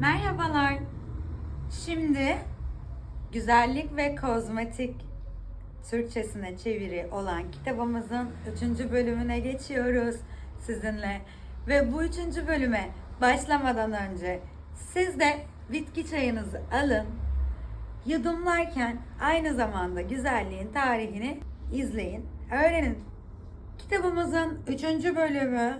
Merhabalar. Şimdi güzellik ve kozmetik Türkçesine çeviri olan kitabımızın 3. bölümüne geçiyoruz sizinle. Ve bu 3. bölüme başlamadan önce siz de bitki çayınızı alın. Yudumlarken aynı zamanda güzelliğin tarihini izleyin, öğrenin. Kitabımızın 3. bölümü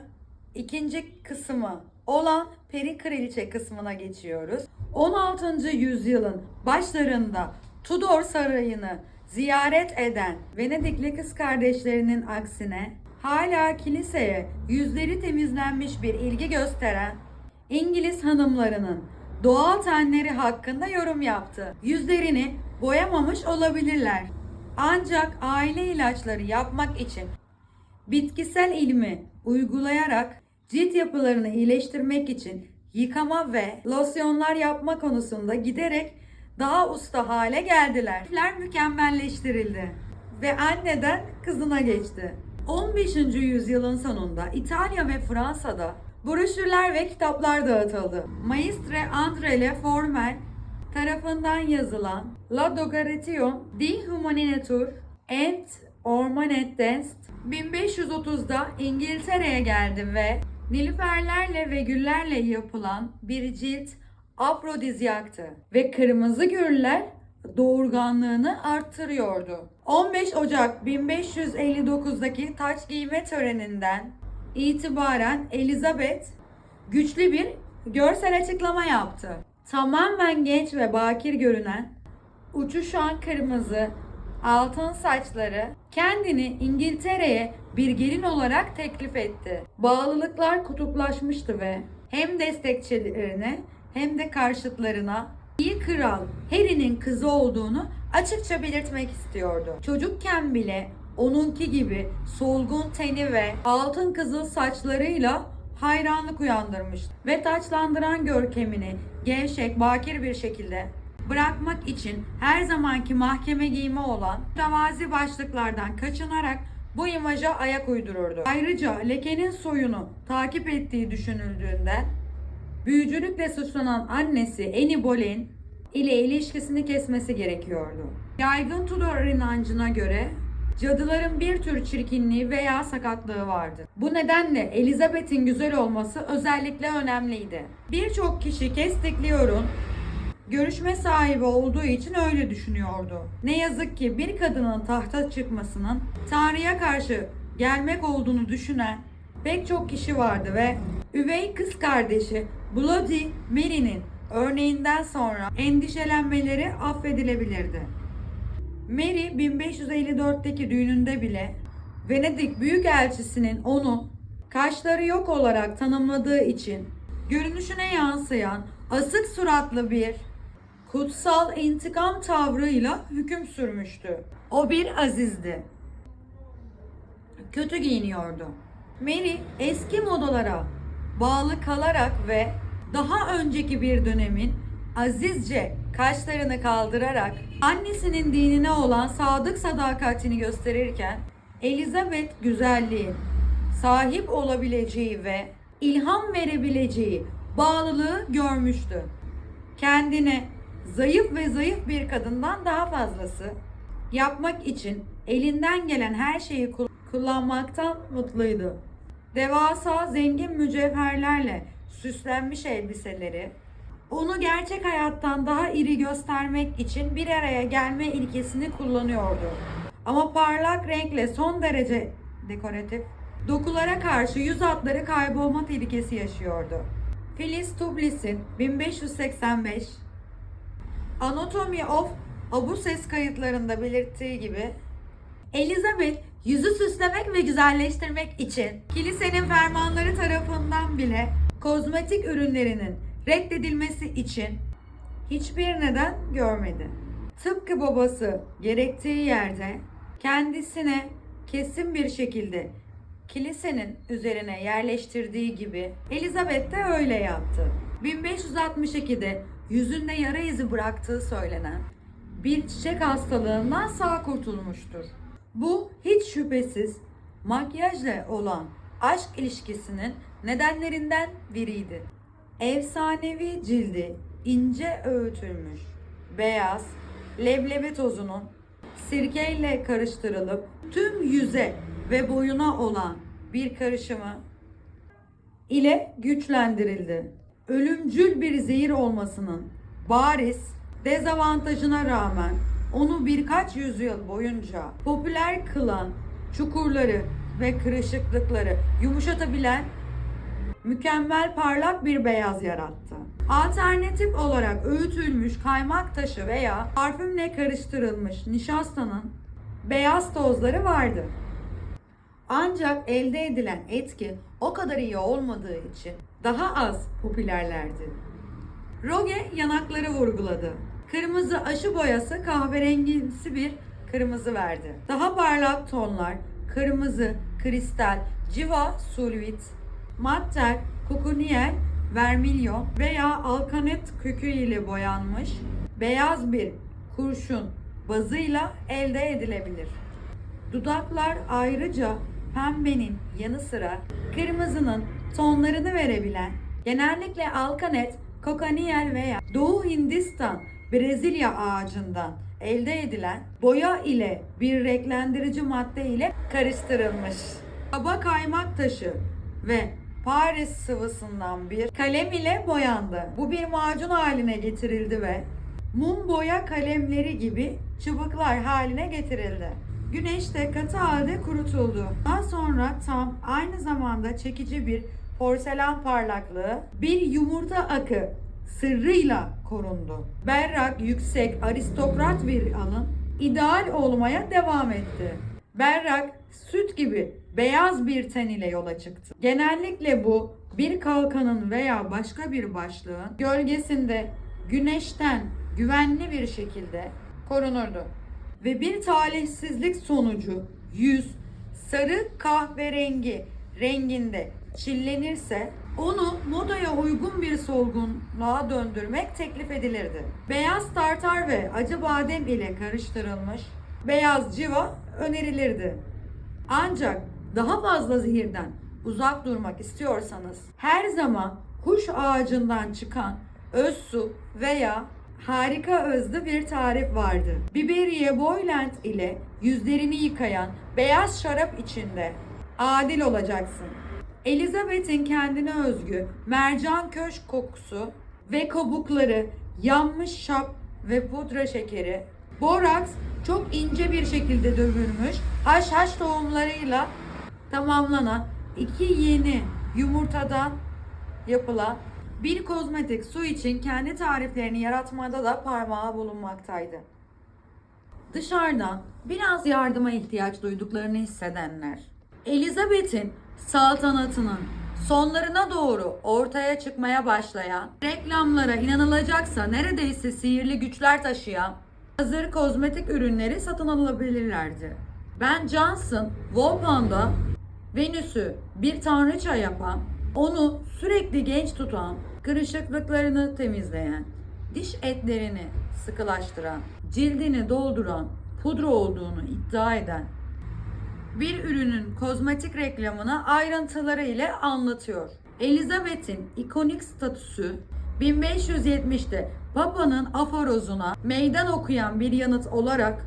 ikinci kısmı olan Peri Kraliçe kısmına geçiyoruz. 16. yüzyılın başlarında Tudor Sarayı'nı ziyaret eden Venedikli kız kardeşlerinin aksine hala kiliseye yüzleri temizlenmiş bir ilgi gösteren İngiliz hanımlarının doğal tenleri hakkında yorum yaptı. Yüzlerini boyamamış olabilirler. Ancak aile ilaçları yapmak için bitkisel ilmi uygulayarak cilt yapılarını iyileştirmek için yıkama ve losyonlar yapma konusunda giderek daha usta hale geldiler. Tipler mükemmelleştirildi ve anneden kızına geçti. 15. yüzyılın sonunda İtalya ve Fransa'da broşürler ve kitaplar dağıtıldı. Maistre André Le Formel tarafından yazılan La Dogaration di Humaninatur and Ormanet Dest 1530'da İngiltere'ye geldi ve nilüferlerle ve güllerle yapılan bir cilt afrodizyaktı ve kırmızı güller doğurganlığını arttırıyordu. 15 Ocak 1559'daki taç giyme töreninden itibaren Elizabeth güçlü bir görsel açıklama yaptı. Tamamen genç ve bakir görünen, uçuşan kırmızı, altın saçları kendini İngiltere'ye bir gelin olarak teklif etti. Bağlılıklar kutuplaşmıştı ve hem destekçilerine hem de karşıtlarına iyi kral Harry'nin kızı olduğunu açıkça belirtmek istiyordu. Çocukken bile onunki gibi solgun teni ve altın kızıl saçlarıyla hayranlık uyandırmıştı. Ve taçlandıran görkemini gevşek, bakir bir şekilde bırakmak için her zamanki mahkeme giyimi olan mütevazi başlıklardan kaçınarak bu imaja ayak uydururdu. Ayrıca lekenin soyunu takip ettiği düşünüldüğünden büyücülükle suçlanan annesi Annie Boleyn ile ilişkisini kesmesi gerekiyordu. Yaygın Tudor inancına göre cadıların bir tür çirkinliği veya sakatlığı vardı. Bu nedenle Elizabeth'in güzel olması özellikle önemliydi. Birçok kişi Kestikliyor'un görüşme sahibi olduğu için öyle düşünüyordu. Ne yazık ki bir kadının tahta çıkmasının Tanrı'ya karşı gelmek olduğunu düşünen pek çok kişi vardı ve üvey kız kardeşi Bloody Mary'nin örneğinden sonra endişelenmeleri affedilebilirdi. Mary 1554'teki düğününde bile Venedik Büyükelçisi'nin onu kaşları yok olarak tanımladığı için görünüşüne yansıyan asık suratlı bir kutsal intikam tavrıyla hüküm sürmüştü. O bir azizdi. Kötü giyiniyordu. Mary eski modalara bağlı kalarak ve daha önceki bir dönemin azizce kaşlarını kaldırarak annesinin dinine olan sadık sadakatini gösterirken Elizabeth güzelliğin sahip olabileceği ve ilham verebileceği bağlılığı görmüştü. Kendine zayıf ve zayıf bir kadından daha fazlası yapmak için elinden gelen her şeyi kul- kullanmaktan mutluydu. Devasa zengin mücevherlerle süslenmiş elbiseleri onu gerçek hayattan daha iri göstermek için bir araya gelme ilkesini kullanıyordu. Ama parlak renkle son derece dekoratif dokulara karşı yüz hatları kaybolma tehlikesi yaşıyordu. Phyllis Tublis'in 1585 Anatomy of Abuses kayıtlarında belirttiği gibi Elizabeth yüzü süslemek ve güzelleştirmek için kilisenin fermanları tarafından bile kozmetik ürünlerinin reddedilmesi için hiçbir neden görmedi. Tıpkı babası gerektiği yerde kendisine kesin bir şekilde kilisenin üzerine yerleştirdiği gibi Elizabeth de öyle yaptı. 1562'de yüzünde yara izi bıraktığı söylenen bir çiçek hastalığından sağ kurtulmuştur. Bu hiç şüphesiz makyajla olan aşk ilişkisinin nedenlerinden biriydi. Efsanevi cildi ince öğütülmüş beyaz leblebi tozunun sirkeyle karıştırılıp tüm yüze ve boyuna olan bir karışımı ile güçlendirildi. Ölümcül bir zehir olmasının bariz dezavantajına rağmen onu birkaç yüzyıl boyunca popüler kılan çukurları ve kırışıklıkları yumuşatabilen mükemmel parlak bir beyaz yarattı. Alternatif olarak öğütülmüş kaymak taşı veya parfümle karıştırılmış nişastanın beyaz tozları vardı. Ancak elde edilen etki o kadar iyi olmadığı için daha az popülerlerdi. Roge yanakları vurguladı. Kırmızı aşı boyası kahverengimsi bir kırmızı verdi. Daha parlak tonlar kırmızı, kristal, civa, sulvit, matter, kokoniyel, vermilyon veya alkanet kökü ile boyanmış beyaz bir kurşun bazıyla elde edilebilir. Dudaklar ayrıca pembenin yanı sıra kırmızının tonlarını verebilen, genellikle alkanet, kokaniyel veya Doğu Hindistan, Brezilya ağacından elde edilen boya ile bir renklendirici madde ile karıştırılmış. Kaba kaymak taşı ve Paris sıvısından bir kalem ile boyandı. Bu bir macun haline getirildi ve mum boya kalemleri gibi çubuklar haline getirildi. Güneşte katı halde kurutuldu. Daha sonra tam aynı zamanda çekici bir porselen parlaklığı, bir yumurta akı sırrıyla korundu. Berrak, yüksek, aristokrat bir alın ideal olmaya devam etti. Berrak, süt gibi beyaz bir ten ile yola çıktı. Genellikle bu bir kalkanın veya başka bir başlığın gölgesinde güneşten güvenli bir şekilde korunurdu. Ve bir talihsizlik sonucu yüz sarı kahverengi renginde çillenirse onu modaya uygun bir solgunluğa döndürmek teklif edilirdi. Beyaz tartar ve acı badem ile karıştırılmış beyaz civa önerilirdi. Ancak daha fazla zehirden uzak durmak istiyorsanız her zaman kuş ağacından çıkan öz su veya harika özlü bir tarif vardı. Biberiye Boyland ile yüzlerini yıkayan beyaz şarap içinde adil olacaksın. Elizabeth'in kendine özgü mercan köşk kokusu ve kabukları, yanmış şap ve pudra şekeri, boraks çok ince bir şekilde dövülmüş haşhaş tohumlarıyla tamamlanan iki yeni yumurtadan yapılan bir kozmetik su için kendi tariflerini yaratmada da parmağı bulunmaktaydı. Dışarıdan biraz yardıma ihtiyaç duyduklarını hissedenler, Elizabeth'in saltanatının sonlarına doğru ortaya çıkmaya başlayan, reklamlara inanılacaksa neredeyse sihirli güçler taşıyan hazır kozmetik ürünleri satın alabilirlerdi. Ben Johnson, Volpan'da Venüs'ü bir tanrıça yapan, onu sürekli genç tutan, kırışıklıklarını temizleyen, diş etlerini sıkılaştıran, cildini dolduran pudra olduğunu iddia eden bir ürünün kozmetik reklamını ayrıntıları ile anlatıyor. Elizabeth'in ikonik statüsü 1570'te Papa'nın aforozuna meydan okuyan bir yanıt olarak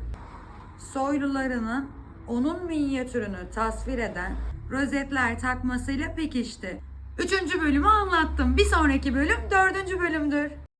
soylularının onun minyatürünü tasvir eden rozetler takmasıyla pekişti. Üçüncü bölümü anlattım. Bir sonraki bölüm dördüncü bölümdür.